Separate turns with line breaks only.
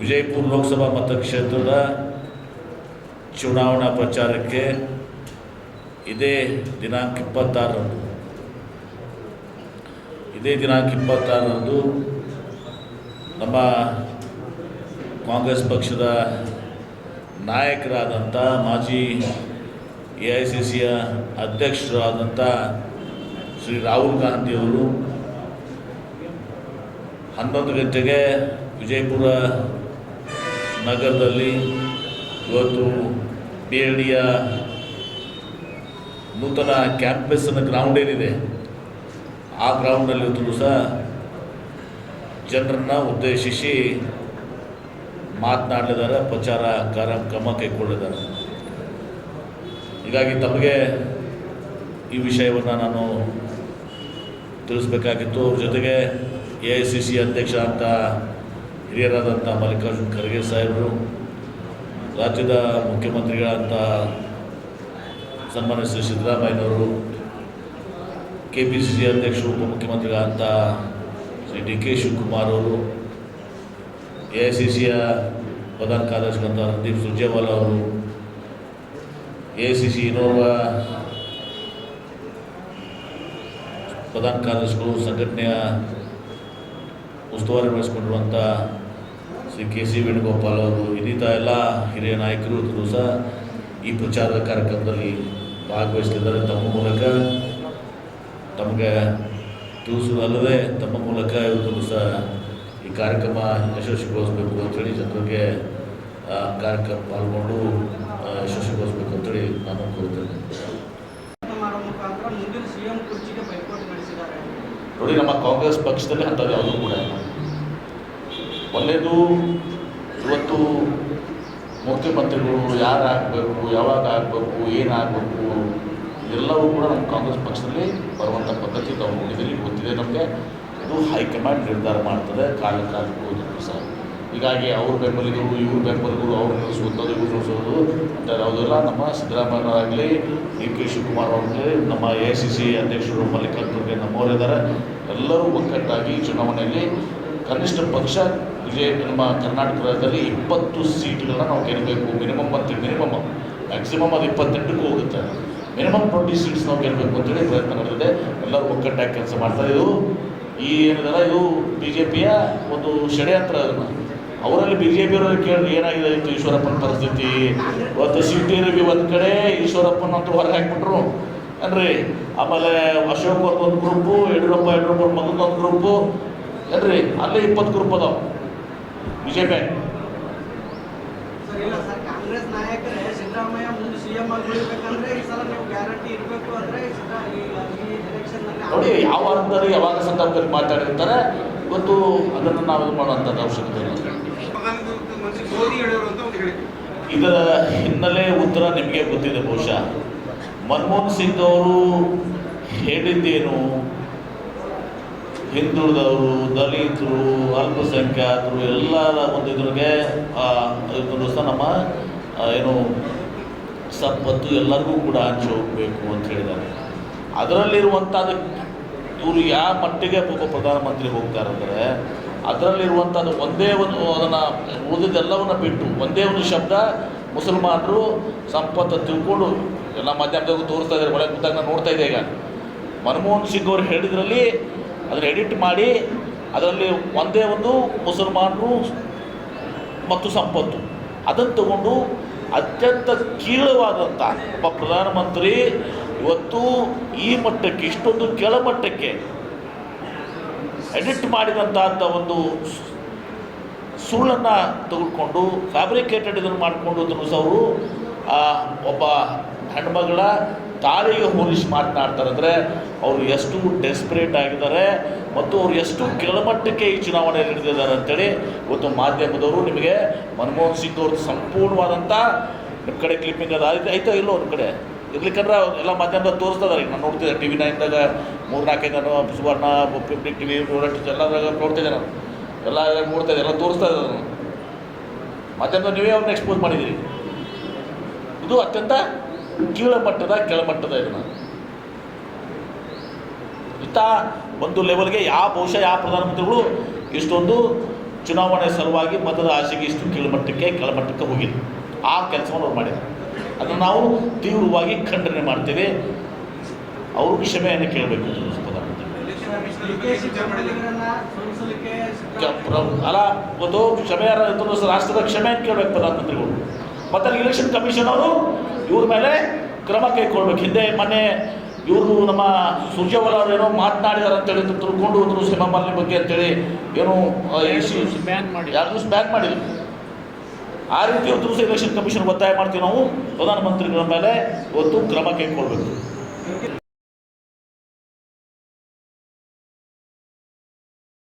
ವಿಜಯಪುರ ಲೋಕಸಭಾ ಮತಕ್ಷೇತ್ರದ ಚುನಾವಣಾ ಪ್ರಚಾರಕ್ಕೆ ಇದೇ ದಿನಾಂಕ ಇಪ್ಪತ್ತಾರರಂದು. ಇದೇ ದಿನಾಂಕ ಇಪ್ಪತ್ತಾರರಂದು ನಮ್ಮ ಕಾಂಗ್ರೆಸ್ ಪಕ್ಷದ ನಾಯಕರಾದಂಥ ಮಾಜಿ ಎ ಐ ಸಿ ಸಿಯ ಅಧ್ಯಕ್ಷರಾದಂಥ ಶ್ರೀ ರಾಹುಲ್ ಗಾಂಧಿಯವರು ಹನ್ನೊಂದು ಗಂಟೆಗೆ ವಿಜಯಪುರ ನಗರದಲ್ಲಿ ಇವತ್ತು ಪಿ ಎಲ್ ಡಿಯ ನೂತನ ಕ್ಯಾಂಪಸ್ನ ಗ್ರೌಂಡ್ ಏನಿದೆ, ಆ ಗ್ರೌಂಡಲ್ಲಿ ಇವತ್ತು ಸಹ ಜನರನ್ನು ಉದ್ದೇಶಿಸಿ ಮಾತನಾಡಲಿದ್ದಾರೆ, ಪ್ರಚಾರ ಕಾರ್ಯಕ್ರಮ ಕೈಗೊಳ್ಳಿದ್ದಾರೆ. ಹೀಗಾಗಿ ತಮಗೆ ಈ ವಿಷಯವನ್ನು ನಾನು ತಿಳಿಸ್ಬೇಕಾಗಿತ್ತು. ಜೊತೆಗೆ ಎ ಐ ಸಿ ಸಿ ಅಧ್ಯಕ್ಷ ಅಂತ ಹಿರಿಯರಾದಂಥ ಮಲ್ಲಿಕಾರ್ಜುನ್ ಖರ್ಗೆ ಸಾಹೇಬರು, ರಾಜ್ಯದ ಮುಖ್ಯಮಂತ್ರಿಗಳಂತ ಸನ್ಮಾನ್ಯ ಶ್ರೀ ಸಿದ್ದರಾಮಯ್ಯನವರು ಕೆ ಪಿ ಸಿ ಸಿ ಅಧ್ಯಕ್ಷರು ಉಪಮುಖ್ಯಮಂತ್ರಿಗಳಂತ ಶ್ರೀ ಡಿ ಕೆ ಶಿವಕುಮಾರ್ ಅವರು ಎ ಐ ಸಿ ಸಿಯ ಪ್ರಧಾನ ಕಾರ್ಯದರ್ಶಿಗಳಂತ ರಣದೀಪ್ ಸುರ್ಜೇವಾಲಾ ಅವರು ಎ ಐ ಸಿ ಸಿ ಇನೋವಾ ಪ್ರಧಾನ ಕಾರ್ಯದರ್ಶಿಗಳು, ಸಂಘಟನೆಯ ಉಸ್ತುವಾರಿ ವಹಿಸಿಕೊಂಡಿರುವಂಥ ಶ್ರೀ ಕೆ ಸಿ ವೇಣುಗೋಪಾಲ್ ಅವರು ಇನ್ನಿತ ಎಲ್ಲ ಹಿರಿಯ ನಾಯಕರು ದಿವಸ ಈ ಪ್ರಚಾರದ ಕಾರ್ಯಕ್ರಮದಲ್ಲಿ ಭಾಗವಹಿಸ್ತಿದ್ದಾರೆ. ತಮ್ಮ ಮೂಲಕ ತಮಗೆ ತಿಳಿಸುವುದಲ್ಲದೆ ತಮ್ಮ ಮೂಲಕ ಇವತ್ತು ಸಹ ಈ ಕಾರ್ಯಕ್ರಮ ಯಶಸ್ವಿಗೊಳಿಸಬೇಕು ಅಂತೇಳಿ ಜನರಿಗೆ ಕಾರ್ಯಕ್ರಮ ಪಾಲ್ಗೊಂಡು ಯಶಸ್ವಿಗೊಳಿಸ್ಬೇಕು ಅಂತೇಳಿ ನಾನು ಕೋರ್ತೇನೆ
ಮಾಡೋ ಮುಖಾಂತರ ಮುಂದಿನ ಸಿಎಂ ಕುರ್ಚಿಗೆ ಪೈಪೋಟಿ ನಡೆಸಿದ್ದಾರೆ.
ನೋಡಿ ನಮ್ಮ ಕಾಂಗ್ರೆಸ್ ಪಕ್ಷದಲ್ಲಿ ಅಂತ ಯಾವುದೂ ಕೂಡ ಇಲ್ಲ. ಒಂದೇದು ಇವತ್ತು ಮುಖ್ಯಮಂತ್ರಿಗಳು ಯಾರು ಆಗಬೇಕು ಯಾವಾಗ ಆಗಬೇಕು ಏನಾಗಬೇಕು, ಎಲ್ಲವೂ ಕೂಡ ನಮ್ಮ ಕಾಂಗ್ರೆಸ್ ಪಕ್ಷದಲ್ಲಿ ಬರುವಂಥ ಪದ್ಧತಿ ನಾವು ನೋಡಿದ್ದೀರಿ, ಗೊತ್ತಿದೆ ನಮಗೆ. ಇದು ಹೈಕಮಾಂಡ್ ನಿರ್ಧಾರ ಮಾಡ್ತದೆ ಕಾಲ ಕಾಲಕ್ಕೂ ಸಹ. ಹೀಗಾಗಿ ಅವ್ರ ಬೆಂಬಲಿಗರು, ಇವ್ರ ಬೆಂಬಲಿಗರು ಅವ್ರು ನಿಲ್ಲಿಸುವಂಥದ್ದು ಇವ್ರು ನಿಲ್ಲಿಸೋದು ಅಂತ ಯಾವುದೆಲ್ಲ, ನಮ್ಮ ಸಿದ್ದರಾಮಯ್ಯನವರಾಗಲಿ ಡಿ ಕೆ ಶಿವಕುಮಾರ್ ಅವರಾಗಲಿ ನಮ್ಮ ಎ ಸಿ ಸಿ ಅಧ್ಯಕ್ಷರು ಮಲ್ಲಿಕಾರ್ಜುನ್ ಖರ್ಗೆ ನಮ್ಮವರಿದ್ದಾರೆ. ಎಲ್ಲರೂ ಒಗ್ಗಟ್ಟಾಗಿ ಚುನಾವಣೆಯಲ್ಲಿ ಕನಿಷ್ಠ ಪಕ್ಷ ವಿಜಯ ನಮ್ಮ ಕರ್ನಾಟಕ ರಾಜ್ಯದಲ್ಲಿ ಇಪ್ಪತ್ತು ಸೀಟ್ಗಳನ್ನ ನಾವು ಗೆಲ್ಲಬೇಕು. ಮಿನಿಮಮ್ ಅಂತ ಮಿನಿಮಮ್ ಮ್ಯಾಕ್ಸಿಮಮ್ ಅದು ಇಪ್ಪತ್ತೆಂಟಕ್ಕೂ ಹೋಗುತ್ತೆ. ಮಿನಿಮಮ್ ಟ್ವೆಂಟಿ ಸೀಟ್ಸ್ ನಾವು ಗೆಲ್ಲಬೇಕು ಅಂತೇಳಿ ಪ್ರಯತ್ನ ನಡೆದಿದೆ. ಎಲ್ಲರೂ ಒಗ್ಗಟ್ಟಾಗಿ ಕೆಲಸ ಮಾಡ್ತಾರೆ ಇದು ಈ ಏನಿದೆಲ್ಲ, ಇದು ಬಿ ಜೆ ಪಿಯ ಒಂದು ಷಡ್ಯಂತ್ರ ಅದನ್ನು. ಅವರಲ್ಲಿ ಬಿ ಜೆ ಪಿಯವರಲ್ಲಿ ಕೇಳಿ ಏನಾಗಿದೆ ಇತ್ತು ಈಶ್ವರಪ್ಪನ ಪರಿಸ್ಥಿತಿ? ಇವತ್ತು ಸಿ ಟಿ ಒಂದು ಕಡೆ, ಈಶ್ವರಪ್ಪನ ಅಂತ ಹೊರಗೆ ಹಾಕ್ಬಿಟ್ರು. ಅಂದರೆ ಆಮೇಲೆ ಅಶೋಕ್ ಅವ್ರದ್ದು ಒಂದು ಗ್ರೂಪು ಯಡಿಯೂರಪ್ಪ ಯಡಿಯೂರಪ್ಪ ಮಗನ ಒಂದು ಗ್ರೂಪು ಏನ್ರಿ? ಅಲ್ಲೇ ಇಪ್ಪತ್ತು ಗ್ರೂಪ್ ಅದಾವ. ಬಿ ಜೆ ಪಿ
ಸರ್ ಇಲ್ಲ ಸರ್ ಕಾಂಗ್ರೆಸ್ ನಾಯಕರೇ ಸಿದ್ದರಾಮಯ್ಯ ಮುಂದೆ ಸಿಎಂ ಆಗಿ ಉಳಿಬೇಕಂದ್ರೆ ಈ ಸಲ ನೀವು ಗ್ಯಾರಂಟಿ ಇರಬೇಕು ಅಂದ್ರೆ ಈ ಈ ಎಲೆಕ್ಷನ್
ನೋಡಿ ಯಾವ ಹಂತದಲ್ಲಿ ಯಾವಾಗ ಸಂದರ್ಭದಲ್ಲಿ ಮಾತಾಡಿರ್ತಾರೆ ಇವತ್ತು ಅದನ್ನು ನಾವು ಇದು ಮಾಡುವಂಥದ್ದು ಅವಶ್ಯಕತೆ ಇಲ್ಲ. ಇದರ ಹಿನ್ನೆಲೆ ಉತ್ತರ ನಿಮಗೆ ಗೊತ್ತಿದೆ ಬಹುಶಃ. ಮನಮೋಹನ್ ಸಿಂಗ್ ಅವರು ಹೇಳಿದ್ದೇನು ಹಿಂದುಳಿದವರು, ದಲಿತರು, ಅಲ್ಪಸಂಖ್ಯಾತರು, ಎಲ್ಲರ ಒಂದು ಇದ್ರಿಗೆ ದಿವಸ ನಮ್ಮ ಏನು ಸಂಪತ್ತು ಎಲ್ಲರಿಗೂ ಕೂಡ ಹಂಚಿ ಹೋಗಬೇಕು ಅಂತ ಹೇಳಿದ್ದಾರೆ. ಅದರಲ್ಲಿರುವಂಥದ್ದು ಇವರು ಯಾವ ಮಟ್ಟಿಗೆ ಒಬ್ಬ ಪ್ರಧಾನಮಂತ್ರಿ ಹೋಗ್ತಾರೆ ಅಂದರೆ ಅದರಲ್ಲಿರುವಂಥದ್ದು ಒಂದೇ ಒಂದು ಅದನ್ನು ಉಳಿದಿದ್ದೆಲ್ಲವನ್ನು ಬಿಟ್ಟು, ಒಂದೇ ಒಂದು ಶಬ್ದ ಮುಸಲ್ಮಾನರು ಸಂಪತ್ತು ತಿಳ್ಕೊಂಡು ಎಲ್ಲ ಮಾಧ್ಯಮದಾಗೂ ತೋರಿಸ್ತಾ ಇದ್ದಾರೆ, ಒಳಗೆ ಕೂತಾಗ ನೋಡ್ತಾ ಇದ್ದೆ ಈಗ. ಮನಮೋಹನ್ ಸಿಂಗ್ ಅವರು ಹೇಳಿದ್ರಲ್ಲಿ ಅದನ್ನು ಎಡಿಟ್ ಮಾಡಿ, ಅದರಲ್ಲಿ ಒಂದೇ ಒಂದು ಮುಸಲ್ಮಾನರು ಮತ್ತು ಸಂಪತ್ತು. ಅದನ್ನು ತಗೊಂಡು ಅತ್ಯಂತ ಕೀಳವಾದಂಥ ಒಬ್ಬ ಪ್ರಧಾನಮಂತ್ರಿ ಇವತ್ತು ಈ ಮಟ್ಟಕ್ಕೆ, ಇಷ್ಟೊಂದು ಕೆಳಮಟ್ಟಕ್ಕೆ ಎಡಿಟ್ ಮಾಡಿದಂಥ ಒಂದು ಸುಳ್ಳನ್ನು ತೆಗೆದುಕೊಂಡು ಫ್ಯಾಬ್ರಿಕೇಟೆಡ್ ಇದನ್ನು ಮಾಡಿಕೊಂಡು ದಿವಸ ಅವರು ಒಬ್ಬ ಹೆಣ್ಮಗಳ ತಾಳಿಗೆ ಹೋಲಿಸಿ ಮಾತನಾಡ್ತಾರೆ ಅಂದರೆ ಅವರು ಎಷ್ಟು ಡೆಸ್ಪರೇಟ್ ಆಗಿದ್ದಾರೆ ಮತ್ತು ಅವರು ಎಷ್ಟು ಕೆಳಮಟ್ಟಕ್ಕೆ ಈ ಚುನಾವಣೆ ಹಿಡಿದಿದ್ದಾರೆ ಅಂತೇಳಿ ಇವತ್ತು ಮಾಧ್ಯಮದವರು ನಿಮಗೆ ಮನಮೋಹನ್ ಸಿಂಗ್ ಅವ್ರದ್ದು ಸಂಪೂರ್ಣವಾದಂಥ ನಿಮ್ಮ ಕಡೆ ಕ್ಲಿಪ್ಪಿಂಗ್ ಅದು ಆಯ್ತು ಆಯ್ತೋ ಇಲ್ಲೋ ಒಂದು ಕಡೆ? ಇರ್ಲಿಕ್ಕಂದ್ರೆ ಎಲ್ಲ ಮಾಧ್ಯಮದಾಗ ತೋರಿಸ್ತಾ ಇದ್ದಾರೆ ಈಗ ನಾನು ನೋಡ್ತಿದ್ದೆ ಟಿ ವಿ ನೈನ್ದಾಗ ಮೂರು ನಾಲ್ಕೈದು ನಾನು ಸುವರ್ಣ ಪಬ್ಲಿಕ್ ಟಿ ವಿ ಎಲ್ಲದಾಗ ನೋಡ್ತಿದ್ದೆ ನಾನು. ಎಲ್ಲ ನೋಡ್ತಾ ಇದ್ದೆ. ಎಲ್ಲ ತೋರಿಸ್ತಾ ಇದ್ದಾರೆ ನಾನು. ಮಾಧ್ಯಮದಲ್ಲಿ ನೀವೇ ಅವ್ರನ್ನ ಎಕ್ಸ್ಪೋಸ್ ಮಾಡಿದ್ದೀರಿ. ಇದು ಅತ್ಯಂತ ಕೀಳಮಟ್ಟದ ಕೆಳಮಟ್ಟದ ಇದನ್ನು ಇಂಥ ಒಂದು ಲೆವೆಲ್ಗೆ ಯಾವ ಬಹುಶಃ ಯಾವ ಪ್ರಧಾನಮಂತ್ರಿಗಳು ಇಷ್ಟೊಂದು ಚುನಾವಣೆ ಸಲುವಾಗಿ ಮತದ ಆಸೆಗೆ ಇಷ್ಟು ಕೀಳಮಟ್ಟಕ್ಕೆ ಕೆಳಮಟ್ಟಕ್ಕೆ ಹೋಗಿ ಆ ಕೆಲಸವನ್ನು ಅವ್ರು ಮಾಡಿದ್ದಾರೆ ಅದನ್ನು ನಾವು ತೀವ್ರವಾಗಿ ಖಂಡನೆ ಮಾಡ್ತೇವೆ. ಅವರು ಕ್ಷಮೆಯನ್ನು ಕೇಳಬೇಕು ಅಲ್ಲ ಇವತ್ತು ಕ್ಷಮೆ ರಾಷ್ಟ್ರದ ಕ್ಷಮೆಯನ್ನು ಕೇಳಬೇಕು ಪ್ರಧಾನಮಂತ್ರಿಗಳು. ಮತ್ತು ಇಲೆಕ್ಷನ್ ಕಮಿಷನ್ ಅವರು ಇವ್ರ ಮೇಲೆ ಕ್ರಮ ಕೈಗೊಳ್ಬೇಕು. ಹಿಂದೆ ಮೊನ್ನೆ ಇವರು ನಮ್ಮ ಸುರ್ಜೇವಾಲ ಅವರು ಏನೋ ಮಾತನಾಡಿದಾರೆ ಅಂತೇಳಿ ಅಂತ ತಿಳ್ಕೊಂಡು ಹೋದ್ರು ಸಿನಿಮಾ ಮಾಲಿನ್ಯ ಬಗ್ಗೆ ಅಂತೇಳಿ. ಏನೋ ಬ್ಯಾನ್ ಮಾಡಿ ದಿವಸ ಬ್ಯಾನ್ ಮಾಡಿದ್ರು ಆ ರೀತಿ ಇವತ್ತು ದಿವಸ ಇಲೆಕ್ಷನ್ ಕಮಿಷನ್ ಒತ್ತಾಯ ಮಾಡ್ತೀವಿ ನಾವು. ಪ್ರಧಾನಮಂತ್ರಿಗಳ ಮೇಲೆ ಇವತ್ತು ಕ್ರಮ ಕೈಗೊಳ್ಬೇಕು.